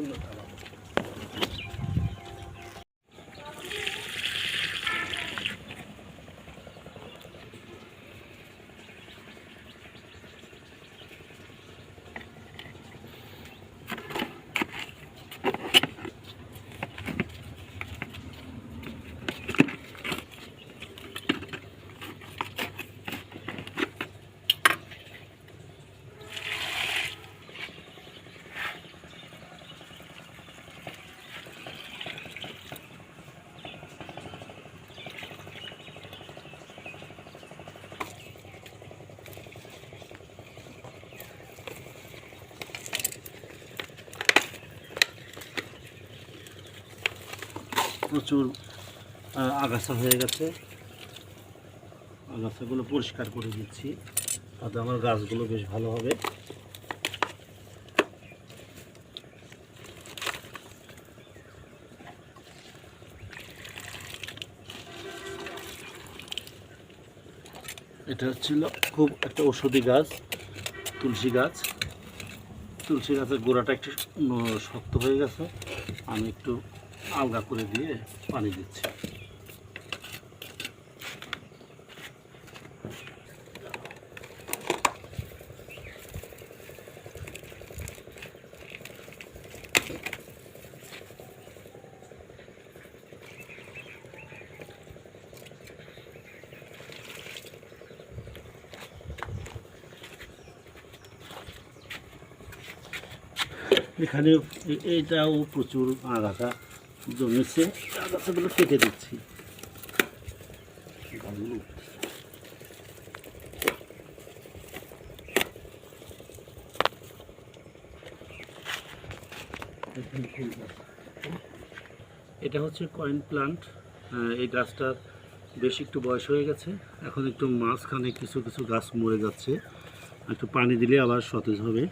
分の卵。প্রচুর আগাছা হয়ে গেছে। আগাছাগুলো পরিষ্কার করে দিচ্ছি। তাতে আমার গাছগুলো বেশ ভালো হবে। এটা হচ্ছিল খুব একটা ঔষধি গাছ, তুলসী গাছ। তুলসী গাছের গোড়াটা একটু শক্ত হয়ে গেছে। আমি একটু আলগা করে দিয়ে পানি দিচ্ছি। এখানে এ- এইটাও প্রচুর আগাছা। জমেছে আগাছাগুলো কেটে দিচ্ছি। এটা হচ্ছে কয়েন প্লান্ট। এই গাছটার বেশ একটু বয়স হয়ে গেছে। এখন একটু মাঝখানে কিছু কিছু গাছ মরে যাচ্ছে। একটু পানি দিলে আবার সতেজ হবে।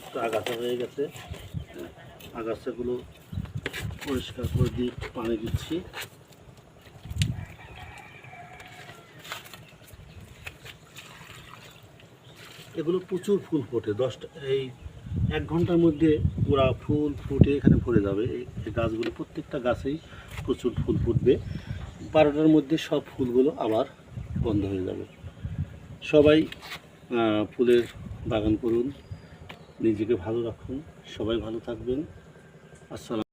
একটু আগাছা হয়ে গেছে। করে দিয়ে পানি দিচ্ছি। এগুলো প্রচুর ফুল ফোটে, দশটা, এই এক ঘণ্টার মধ্যে পুরা ফুল ফুটে এখানে ভরে যাবে। এই গাছগুলো প্রত্যেকটা গাছেই প্রচুর ফুল ফুটবে। বারোটার মধ্যে সব ফুলগুলো আবার বন্ধ হয়ে যাবে। সবাই ফুলের বাগান করুন নিজেকে ভালো রাখুন সবাই ভালো থাকবেন। আসসালাম।